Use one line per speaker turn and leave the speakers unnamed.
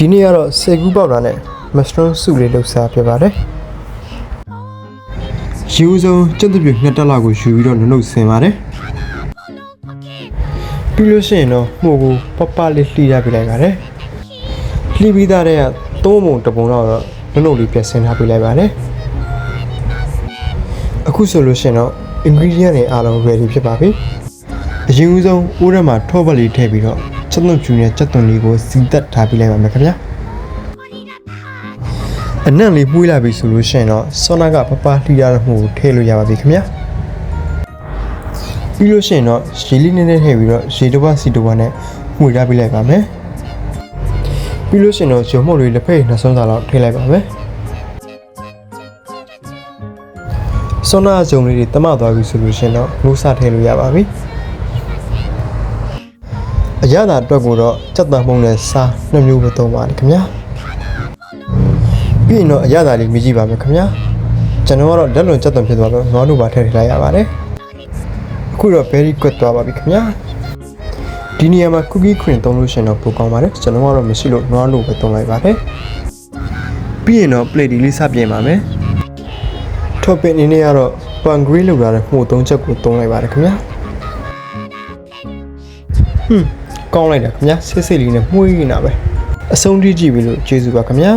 ဒီနေ့ကတော့စေကူးပေါက်တာနဲ့မစထရွန်စုလေးလှုပ်ရှားဖြစ်ပါတယ်ယူဆုံးကျက်တပြည့်နှစ်တက်လောက်ကိုယူပြီးတော့နှုတ်ဆင်ပါတယ်ပြီးလို့ရှိရင်တော့မှုကိုပပလေးလှီးရပြလိုက်ပါတယ်လှီးပြီးသားတဲ့ကသုံးပုံတစ်ပုံတော့တော့နှုတ်လေးပြဆင်ထားပြလိုက်ပါတယ်အခုဆိုလို့ရှိရင်တော့ ingredient တွေအားလုံး ready ဖြစ်ပါပြီအရင်ဦးဆုံးအိုးထဲမှာထောပတ်လေးထည့်ပြီးတော့ ချက်သွန်ဖြူနဲ့ချက်သွန်လေးကိုစီတက်ထားပြလိုက်ပါမယ်ခင်ဗျာအနံ့လေးမှုေးလာပြီဆိုလို့ရှိရင်တော့ဆောနာကပပလှီရတဲ့မှုကိုထည့်လို့ရပါပြီခင်ဗျာပြီးလို့ရှိရင်တော့ရေလေးနည်းနည်းထည့်ပြီးတော့ရေတစ်ဝက်စီတစ်ဝက်နဲ့မှုေးရပြလိုက်ပါမယ်ပြီးလို့ရှိရင်တော့ဂျုံမှုတ်လေးတစ်ဖက်နှစ်ဆုံးစာလောက်ထည့်လိုက်ပါမယ်ဆောနာဂျုံလေးတွေတမသွားပြီဆိုလို့ရှိရင်တော့ငိုးစထည့်လို့ရပါပြီ အရသာအတွက်ကိုတော့စက်တံမှုန့်နဲ့စားနှစ်မျိုးပဲသုံးပါတယ်ခင်ဗျာပြီးရင်တော့အရသာလေးမြည်ကြည့်ပါမယ်ခင်ဗျာကျွန်တော်ကတော့လက်လွန်စက်သွန်ဖြစ်သွားတော့ငေါနုပါထည့်ထည့်လိုက်ရပါတယ်အခုတော့ very good သွားပါပြီခင်ဗျာဒီနေရာမှာ cookie cream သုံးလို့ရှရင်တော့ပိုကောင်းပါတယ်ကျွန်တော်ကတော့မရှိလို့ငေါနုပဲသုံးလိုက်ပါတယ်ပြီးရင်တော့ plate ဒီလေးစပြင်ပါမယ် topping အနေနဲ့ကတော့ pan green လောက်လာတဲ့မှုသုံးချက်ကိုသုံးလိုက်ပါတယ်ခင်ဗျာဟွန်း ကောင်းလိုက်တာခင်ဗျာဆေးဆေးလေးနဲ့မှုေးနေတာပဲအဆုံးထိကြည့်ပြီလို့ကျေးဇူးပါခင်ဗျာ